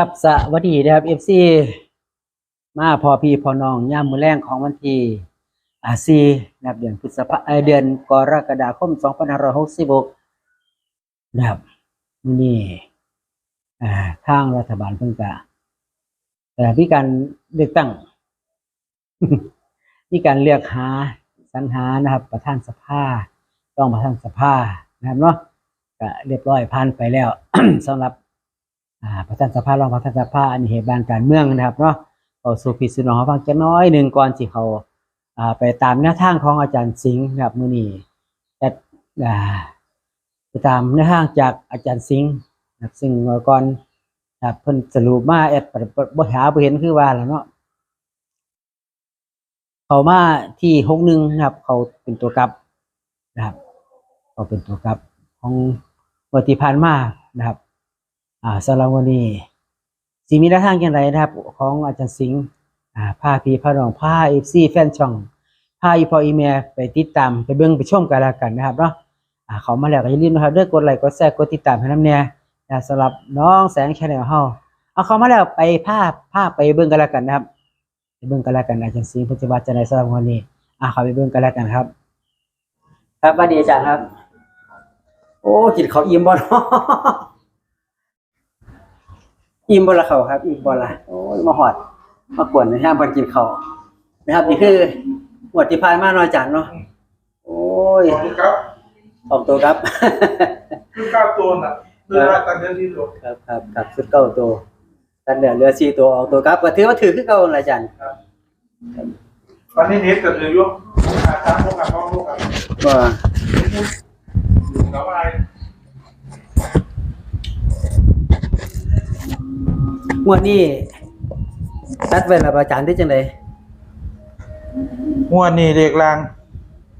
ครับสวัสดีนะครับเอฟซีมาพอพี่พอน้องย่ามมือแรงของวันที่อาซีนะครับเดือนพฤษภาเดือนกรกฎาคม2566นะครับมือนี้อ่าทางรัฐบาลเพิ่งกะแต่มีการเลือกตั้งมีการเลือกหาสรรหานะครับ ประธานสภาต้องประธานสภานะครับเนาะก็เรียบร้อยผ่านไปแล้วสำหรับ อ่าประธานสภารองประธานสภาอันนี้เหตุบานการเมืองนะครับเนาะเอาสู่พิสุนองฟังจะน้อยหนึ่งก่อนที่เขาอ่าไปตามแนวทางของอาจารย์สิงห์นะครับมือนี้แอดอ่าไปตามแนวทางจากอาจารย์สิงห์นะครับซึ่งเมื่อก่อนนะครับเพิ่นสรุปมาแอดบ่บ่หาบ่เห็นคือว่าแล้วเนาะเขามาที่61นะครับ เขาเป็นตัวกลับนะครับเขาเป็นตัวกลับของงวดที่ผ่านมานะครับ อ่าสำหรับวันนี้สีมีแนวทางอย่างไรนะครับ ของอาจารย์สิงห์อ่าพาพี่พาน้องพาเอฟซีแฟนช่องพาอีพออีเมลไปติดตามไปเบิ่งไปชมกันล้วกันนะครับเนาะอ่าเขามาแล้วก็อย่าลืมนะครับเด้อกดไลค์กดแชร์กดติดตามให้น้ำเนี่ยนะสำหรับน้องแสงชาแนลเฮาเอาเขามาแล้วไปภาพภาพไปเบิ่งกันล้วกันนะครับไปเบิ่งกันล้วกันอาจารย์สิงห์พิ่นว่าจะในสำหรับวันนี้อ่าเขาไปเบิ่งกันล้วกันครับ ครับสวัสดีอาจารย์ครับ โอ้กินเขาวอิ่มบ่เนาะ อิ่มบละเขาครับ อิ่มบละโอ้ยมาหอด มากวนในห้างพันกินเขาวนะครับ นี่คือหวดที่พานมาเนาะอาจารย์เนาะโอ้ยขอบคุณครับออกตัวครับคือก้าวตัวน่ะเรือว่าตันเดินที่สุดครับครับครับสุดเก้าตัวกันเดือเรือสี่ตัวออกตัวครับก็ถือว่าถือคือเก้าละอาจารย์วันนี้เน็ตกับเรือยกอาตามพวกกับพ่อพวกกับก็อยู่กับอะไร งวดนี้ตัดไว้และอาจารย์ได้จังไดงวดนี้เลขราง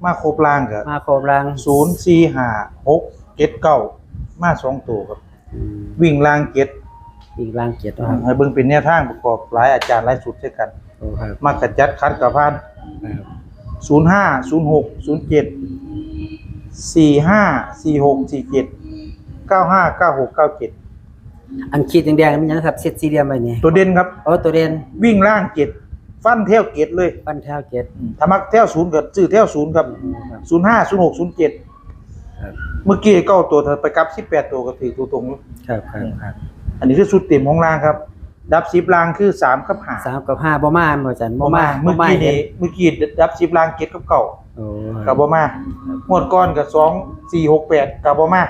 มาครบรางกับมาโคมรางศูนย์สี่ห้าหกเจ็ดเก้ามาสองตัวครับอืมวิ่งรางเจ็ดอีกรางเกียรติเนาะครับให้เบิ่งเป็นแนวทางประกอบหลายอาจารย์หลายสุดเช่นกัน โอ้ครับมากระจัดคัดกับพานครับศูนย์ห้าศูนย์หกศูนย์เจ็ดสี่ห้าสี่หกสี่เจ็ดเก้าห้าเก้าหกเก้าเจ็ด อันขีดแดงๆมันยังครับเซตสี่เหลี่ยมไว้นี่ตัวเด่นครับ โอ้ตัวเด่นวิ่งล่างเจ็ดฟันเท่วเจ็ดเลยปั้นแถวเกียรติอืมถ้ามักเท่วศูนย์ก็ซื้อเท่วศูนย์ครับครับศูนย์ห้าศูนย์หกศูนย์เจ็ดครับ เมื่อกี้เก้าตัวเธอไปกลับสิบแปดตัวก็ถือตัวตรงอยู่ครับครับครับอันนี้คือสุดเต็มของรางครับ ดับสิบรางคือสามกับห้าสามกับห้าบ่มาบ่อาจารย์บ่มาเมื่อบ่ากี้เห็นี่เมื่อกี้ดับสิบรางเก็ดกับเก่า โอ้ กับบ่มาหมวดก้อนกับสองสี่หกแปดกับบ่มา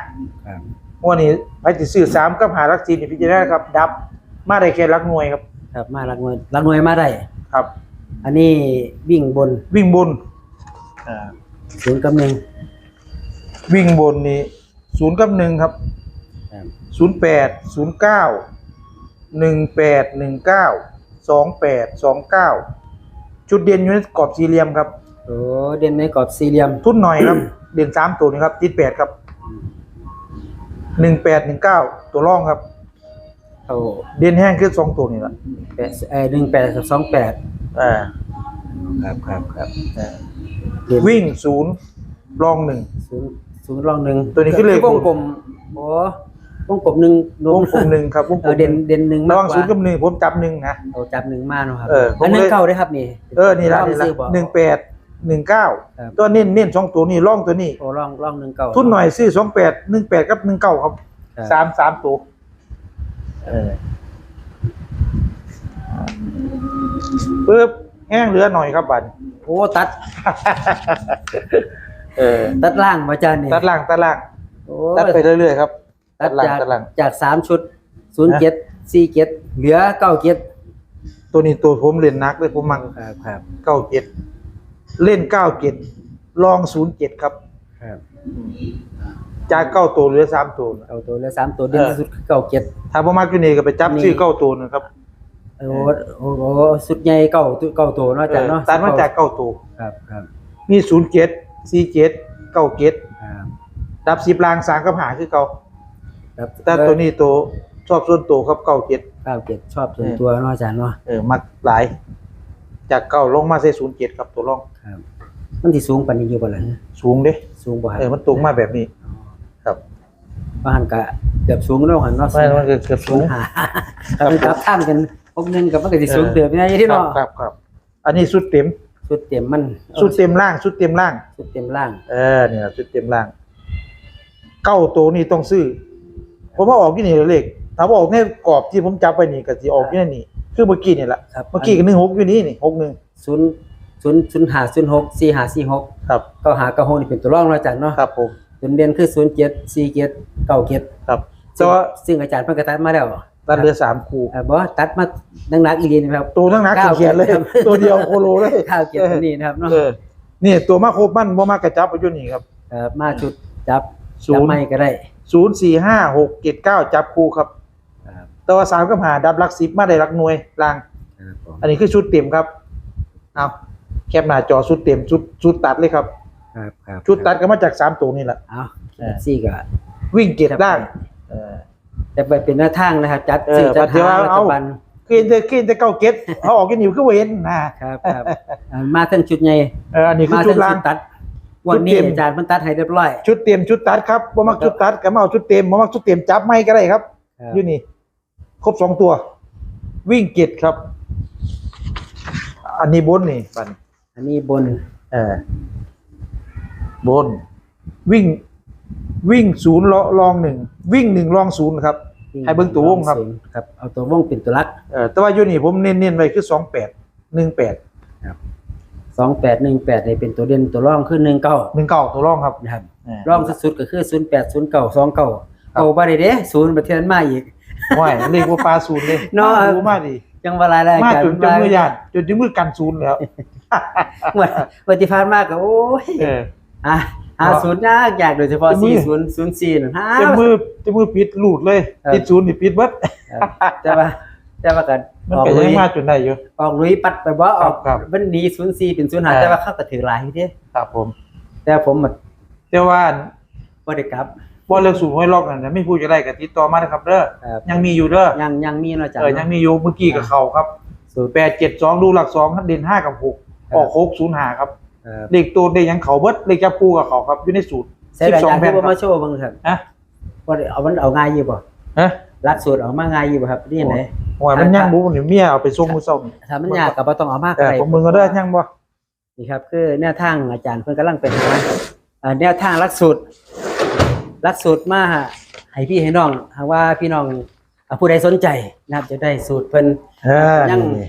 ครับหม วดนี้ไปจะซื้อสามกับหารักสีนี่พิจารณาครับ ดับมาได้แค่รักหน่วยครับ ครับมาหลักหน่วยหลักหน่วยมาได้ครับ อันนี้วิ่งบนวิ่งบน อ่า ศูนย์กับหนึ่งวิ่งบนนี่ศูนย์กับหนึ่งครับครับศูนย์แปดศูนย์เก้าหนึ่งแปดหนึ่งเก้าสองแปดสองเก้าจุดเด่นอยู่ในกรอบสี่เหลี่ยมครับ โอ้เด่นในกรอบสี่เหลี่ยม ทุนหน่อยครับ เด่นสามตัวนี้ครับติดแปดครับ หนึ่งแปดหนึ่งเก้าตัวร่องครับ โอ้เด่นแห้งคือสองตัวนี่แหละแปดเอ่อหนึ่งแปดกับสองแปดอ่าครับครับครับอ่าเด่นวิ่งศูนย์ร่องหนึ่ง ศูนย์ศูนย์รองหนึ่งตัวนี้คือเลขวงกลมโอ้วงกลมหนึ่งวงกลมหนึ่งครับวงเอกลอมเด่นเด่นหนึ่งระมากหว่างกศูนย์กับว่าหนึ่งผมจับหนึ่งนะเอาจับหนึ่งมาเนาะครับเออผมอันหนึงเลยเข้าได้ครับนี่ เออนี่ละลงนี่ละซื้อบ่หนึ่งแปด หนึ่งเก้าครับ ตัวเน้นเน้นสองตัวนี่ร่องตัวนี้ โอ้ร่องร่องหนึ่งเก่าทุนหน่อยซื้อสองแปดหนึ่งแปดกับหนึ่งเก้าครับครับสามสามตัวเออปึ๊บแห้งเหลือหน่อยครับบัดโอ้ตัด เออตัดล่างมาอาจารย์นี่ตัดล่างตัดล่างโอ้ตัดไปเรื่อยๆครับตัดหลังจากตัดหลังจากสามชุดศูนย์เจ็ดสี่เจ็ดเหลือเก้าเจ็ดตัวนี้ตัวผมเล่นนักเลยผมมักครับครับเก้าเจ็ด เล่นเก้าเจ็ดลองศูนย์เจ็ดครับ ครับจากเก้าตัวเหลือสามตัวนะ เอาตัวเหลือสามตัวเด่นเออ ที่สุดคือเก้าเจ็ด ถ้าพ่อมากอยู่นี่ก็ไปจับนี่ ชื่อเก้าตัวนะครับโอ้โหโอ้โหสุดใหญ่เก้าตัวเก้าตัวเนาะอาจารย์เนาะตัดมาจากเก้าตัว ครับครับมีศูนย์เจ็ดสี่เจ็ดเก้าเจ็ดครับดับสิบลางสามกับหาคือเก่าครับแต่ตัวนี้ตัวชอบส่วนตัวครับเก้าเจ็ด เก้าเจ็ดชอบส่วนตัวเนาะอาจารย์เนาะเออมักหลาย จากเก้าลงมาใส่ศูนย์เจ็ดครับตัวร่อง ครับมันที่สูงปานนี้อยู่บ่ล่ะสูงเด้สูงบ่ครัเออมันตรงมาแบบนี้ ครับบางหันก็เกือบสูงแล้วหันเนาะไม่มันเกือบเกือบสูงหาถ้าเป็นกับท่านกันพวกนึงกับมันก็สิสูงเติบนะที่ครัเนาะบครับครับ อันนี้สุดเต็ม สุดเต็มมันสุดเต็มล่าง สุดเต็มล่าง สุดเต็มล่าง เออเนี่ยสุดเต็มล่าง เก้าตัวนี้ต้องซื้อผมว่าออกที่นี่เลขถ้าว่าออกในกรอบที่ผมจับไปนี่ก็สิออกที่นี่ คือเมื่อกี้นี่แหละครับเมื่อกี้ก็หนึ่งหกอยู่นี่นี่หกหนึ่งศูนย์ศูนย์ศูนย์หาศูนย์หกสี่หาสี่หกครับเก้าหาเก้าหกนี่เป็นตัวรองเนาะอาจารย์เนาะครับผมจุดเด่นคือศูนย์เจ็ดสี่เจ็ดเก้าเจ็ดครับซึ่แต่งว่าซึ่งอาจารย์เพิ่นก็ตัดมาแล้วตัดเหลือสามคู่เอ่อบอกว่าตัดมาดังนักอีเลียนะครับตัวทั้งนักเขียนเลยครับตัวเดียวโคโลเลยข้าวเกียรตินี่นะครับเนาะเออนี่ตัวมาโครบมันบ่มากระจับไปอยู่นี่ครับเอ่อมาชุดจับศูนย์จับไม่ก็ได้ศูนย์สี่ห้าหกเจ็ดเก้าจับคู่ครับครับ แต่ว่าสามกับหาดับลักสิบมาได้ลักหน่วยล่าง ครับผมอันนี้คือชุดเต็มครับเอาแคปหน้าจอชุดเต็มชุดชุดตัดเลยครับ ครับครับชุดตัดก็มาจากสามตัวนี่แหละ เอาเออ ซี่ก็ วิ่งเก็บล่างเออ จะไปเป็นหน้าทางนะครับ จัดเออซื้อจัดเดี๋ยวหาเอารัฐบาลกินจะกินจะเก้าเก็ตเขาออกกันอยู่คือเว้นนะครับครับเอ่อมาทั้งชุดใหญ่เอออันนี้คือมาชุทั้ดงล่าชุงดตัด วันนี้ชุดเต็ม อาจารย์เพิ่นตัดให้เรียบร้อยชุดเต็มชุดตัดครับบ่มักชุดตัดก็มาเอาชุดเต็มบ่มักชุดเต็มจับไม่ก็ได้ครับครับอยู่นี่ ครบสองตัว วิ่งเก็ตครับ อันนี้บนนี่บันอันนี้บน เออบน วิ่ง วิ่งศูนย์ลลองหนึ่งวิ่งหนึ่งลองศูนย์ครับ ให้เบิ่งตัววงครับครับ เอาตัววงเป็นตัวลักเออแต่ว่าอยู่นี่ผมเน้นๆไว้คือสองแปดหนึ่งแปดสองแปดหนึ่งแปดนี่เป็นตัวเด่นตัวรองคือหนึ่งเก้าหนึ่งเก้าตัวรองครับนะครับเออรองสุดๆก็คือศูนย์แปดศูนย์เก้าสองเก้าเอาบ่ได้เด้ศูนย์ประเทศมาอีก ว่ายเรียกว่าปลาศูนย์เลยเนาะ รู้มากดีจังว่าหลายรายมาการจนจนมือยานจนจนมือกันศูนย์แล้ววันวันที่ผ่านมาก็โอ้ยเออ อะหาศูนย์ยากอยากโดยเฉพาะจะมืสี่อ ศูนย์ศูนย์สี่นั่นฮะจะมือจะมือปิดหลุดเลยครับปิดศูนย์นี่ปิดเบิดจะว่าจะว่ากันมันออกก็ลุยังยมาจนได้อยู่ ออกลุยปัดไปบ่ออกครับวันนี้ศูนย์สี่เป็นศูนย์หาอ่าแต่ว่าเข้าก็ถือหลายทีเดียวครับผม แต่ผมมันแต่ว่าบ่ได้กลับ บอลเลือกสูงห้อยล็อกนั่นนะไม่พูดจะได้กับติดต่อมานะครับเด้อครับ ยังมีอยู่เด้อยังยังมีเนาะจ๊ะเออยังมีอยู่เมื่อกี้กับเขาครับศูนย์แปดเจ็ดสองดูหลักสองเด่นห้ากับหกครับออกหกศูนย์หาครับครับเลขตัวเลขยังเขาเบิดเลขจับคู่กับเขาครับอยู่ในสูตรใช้หลายอย่างแผ่ที่นบ่ครัมาบโชว์เบิ่งครับฮะว่าเอามันเอาง่ายอยู่บ่ฮะหลักสูตรเอามาง่ายอยู่บ่ครับนี่ไหนโอ้ยมันยังบุ้นเมียเอาไปส่งมือส่งถ้ามันยากก็บ่ต้องเอามากแต่ไกลผมมึงก็ได้ยังบ่นี่ครับคือแนวทางอาจารย์เพิ่นกำลังเป็นหาเอ่อแนวทางหลักสูตร หลักสูตรมาให้พี่ให้น้องหากว่าพี่น้องอ่าผู้ใดสนใจนะครับ จะได้สูตรเพิ่นเออยังนี่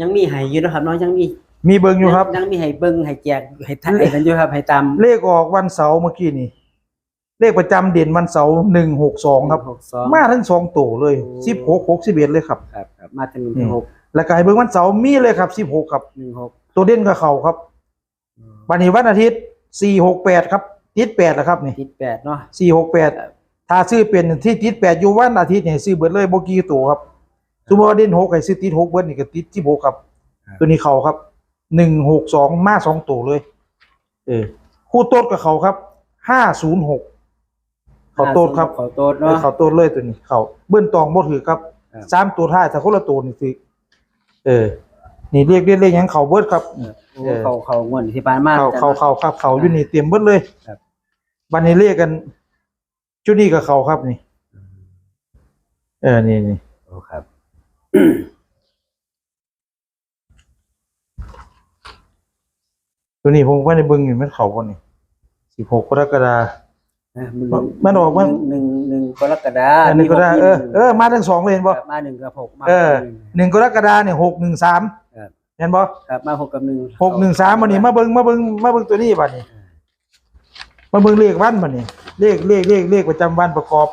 ยังมีให้อยู่นะครับน้องยังมีมีเบิ่งอยู่ครับ ยังมีให้เบิ่งให้แจกให้ทักให้กันอยู่ครับให้ตามเลขออกวันเสาร์เมื่อกี้นี่ เลขประจำเด่นวันเสาร์หนึ่งหกสองครับ62มาทั้งสองตัวเลยโอ้ สิบหกหกสิบเอ็ดเลยครับ ครับครับมาถึงอืม16แล้วก็ให้เบิ่งวันเสาร์มีเลยครับสิบหกครับ16ตัวเด่นกับเขาครับวันนี้วันอาทิตย์สี่หกแปดครับ ติดแปดแล้วครับนี่ติด8เนาะสี่หกแปดถ้าซื้อเป็นที่ติดแปดอยู่วันอาทิตย์เนี่ยซื้อเบิดเลยโบกี้ตัวครับสมมติว่าเด่นหกให้ซื้อติดหกเบิดนี่ก็ติดสิบหกครับ ตัวนี้เขาครับหนึ่งหกสองมาสองตัวเลย เออ คู่โต๊ดกับเขาครับห้าศูนย์หกเขาโต๊ดครับเขาโต๊ดเอเนาะอเขาโต๊ดเลยตัวนี้เขาเบิ้ลตองบ่ถือครับครับสามตัวท้ายแต่คนละตัวนี่คือเออ นี่เรียกเรียกเรียกหยังเขาเบิดครับโอ้เขาเขางวนที่ผ่านมาเขาเขาเขาครับเขาอยู่นี่เตรียมเบิดเลยครับ วันนี้เรียกกันชุดนี้กับเขาครับนี่ เออนี่นี่โอ้ครับ ตัวนี้ผมว่าในเบิ้งอยู่มันเขาคนนี่สิบหกกรกฎาอะมันออกมันหนึ่งหนึ่งกรกฎาอันนี้ก็ได้เออเออมาทั้งสองเลยเห็นบ่ครับมาหนึ่งกับหกมาเออหนึ่ง หนึ่งกรกฎาเนี่ยหกหนึ่งสามครับ เห็นบ่ครับมาหกกับหนึ่ง หกหนึ่งสามวันนี้มาเบิ้งมาเบิ้งมาเบิ้งตัวนี้บัดนี้ มาเบิ่งเลขวันบัดนี้เลขเลขเลขเลขประจำวันประกอบ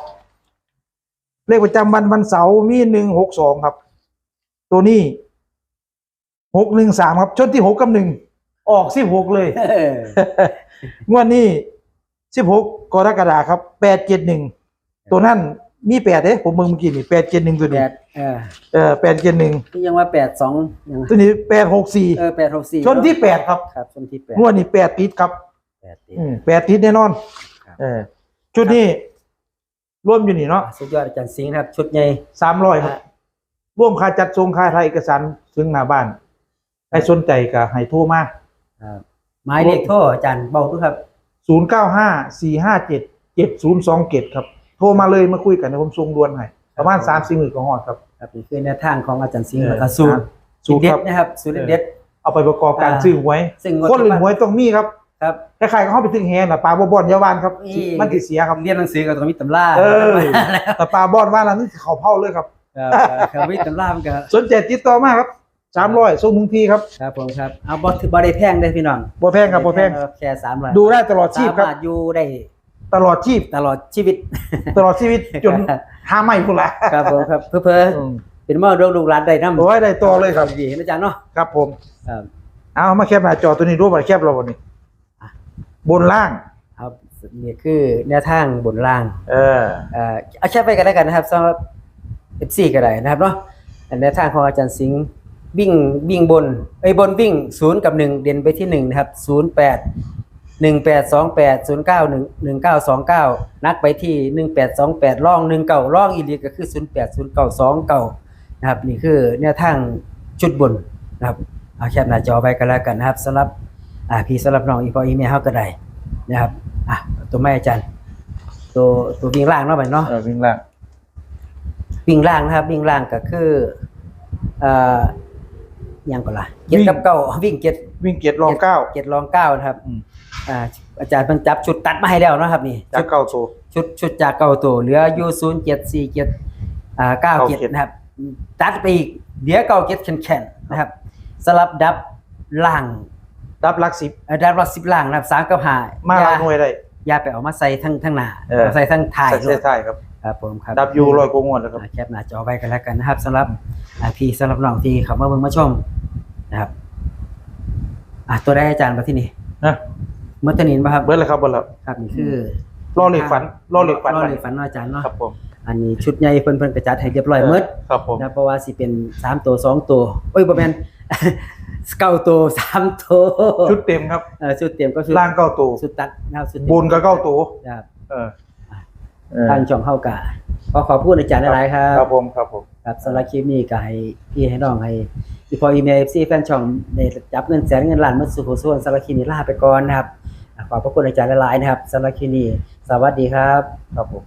เลขประจำวันวันเสาร์มีหนึ่งหกสองครับ ตัวนี้หกหนึ่งสามครับชนที่หกกับหนึ่งออกสิบหกเลยเอองวดนี้สิบหกกรกฎาครับแปดเจ็ดหนึ่งตัวนั้นมีแปดเด้ผมเบิ่งเมื่อกี้นี่แปดเจ็ดหนึ่งตัวแปนี้ดเออเออแปดเจ็ดหนึ่งที่ยังว่าแปดสองยังตัวนี้แปดหกสี่เออแปดหกสี่ชนที่แปดครับครับชนที่แปดงวดนี้แปดติดครับแป ดติด อืมแปดทิศแน่นอน ครับ เออ ชุดนี้ร่วมอยู่นี่เนาะสุดยอดอาจารย์สิงห์ครับ ชุดใหญ่ สามร้อยครับ ร่วมค่าจัดส่งค่าไทยเอกสารถึงหน้าบ้านใครสนใจก็ให้โทรมาครับหมายเลขโทรอาจารย์เบาทุกครับ ศูนย์เก้าห้าสี่ห้าเจ็ดเจ็ดศูนย์สองเจ็ดครับ โทรมาเลยมาคุยกันนะผมส่งด่วนให้ประมาณสามสี่หมื่นก็ฮอดครับ ครับนี่คือแนวทางของอาจารย์สิงห์เออแล้วก็สูตรสูตรเด็คดรับๆนะครับสูตรเด็ด เอาไปประกอบการอ่า ซื้อหวยซึ่งคนเล่นหวยต้องมีครับๆ ครับคล้ายๆกับเขาไปถึงแฮน่ะปลาบ่บอนอยาวานครับนี่มันติเสียครับ เรียนหนังสือก็ต้องมีตำราเออ แต่ปลาบอนว่าแล้วนี่เขาเผาเลยครับครับครับมีตำรามันก็สนใจติดต่อมาครับสามร้อยส่งถึงทีครับครับผมครับเอาบ่ถือบ่ได้แพงได้อพี่น้องบ่แพงครับบ่แพงแค่300ดูได้ตลอดชีพสาครับมารถอยู่ได้ตลอดชีพตลอดชีวิต ตลอดชีวิตจนหาใหม่พุ่นละครับผมครับเพื่อเพื่ออืมเป็นมอดลูกหลานได้นำโอ้ยได้ต่อเลยครับ ดีนะจ๊ะเนาะครับผม ครับเอามาแคปหน้าจอตัวนี้รูปมาแคปเราวันนี้อะ บนล่าง ครับนี่คือแนวทางบนล่าง เออ เอ่อเอาแค่ไปกันแล้วกันนะครับสำหรับ F4 ก็ได้นะครับเนาะอันแนวทางของอาจารย์สิงห์วิ่งวิ่งบนไอ้ยบนวิ่ง0กับ1เด่นไปที่1นะครับ08 1828 09 1929นักไปที่1828ล่อง19ล่องอีเลียก็คือ080929นะครับนี่คือแนวทางชุดบนนะครับเอาแคปหน้าจอไปกันแล้วกันนะครับสำหรับ อ่าพี่สำหรับน้องอีพออีเมลเฮาก็ได้นะครับอะตัวไม่อาจารย์ ตัวตัววิ่งล่างเนาะไปเนาะเออวิ่งล่างวิ่งล่างนะครับวิ่งล่างก็คือเอ่อหยังก่อนล่ะเจ็ดกับเก้าวิ่งเจ็ดวิ่งเกียรติรองเก้าเจ็ดรองเก้านะครับอืมอ่าอาจารย์เพิ่นจับชุดตัดมาให้แล้วเนาะครับ นี่จากเก้าโซชุดชุดจากเก้าตัวเหลืออยู่ศูนย์เจ็ดสี่เจ็ดอ่าเก้าเจ็ด97นะครับ ตัดไปอีกเดี๋ยวเก้าเจ็ดแข็งๆนะครับ สลับดับล่าง ดับหลักสิบเอ่อดับรักสิบล่างนะครับสามกับห้ามาอย่หลักหน่วยได้อย่าไปเอามาใส่ทั้งทั้งหน้าเออเอาใส่ทั้งท้ายใส่ด้วเส้ยนท้ายครับครับผมครับดับยูลอยโกงวดแล้วครับอ่าแคปหน้าจอไว้กันแล้วกันนะครับสำหรับอ่าพี่สำหรับน้องที่เข้ามาเบิ่งมาชมนะครับอะตัวได้อาจารย์มาที่นี่นะเมื่อตอนนี้ป่ะครับเบิร์ดเลยครับเบิร์ดแล้วครับนี่คือรอเหล็กฝันรอเหล็กฝันรอเหล็กฝันเนาะอาจารย์เนาะครับผมอันนี้ชุดใหญ่เพิ่นเพิ่นกระจัดให้เรียบร้อยหมดครับผมนะเพราะว่าสิเป็นสามตัวสองตัวโอ้ยบ่แม่น เก้าตัวสามตัวชุดเต็มครับเออชุดเตรียมก็ชุดล่างเก้าตัวชุดตัดนะครับชุดเต็มบนก็เก้าตัวครับเออเออทางช่องเฮากะขอขอบคุณอาจารย์หลายๆครับครับผมครับผมครับสำหรับคลิปนี้ก็ให้พี่ให้น้องให้อีพออีเมลเอฟซีแฟนช่องได้จับเงินแสนเงินล้านมาสู่ผู้ส่วนสำหรับคลิปนี้ลาไปก่อนนะครับอะขอบพระคุณอาจารย์หลายๆนะครับสำหรับคลิปนี้สวัสดีครับครับผม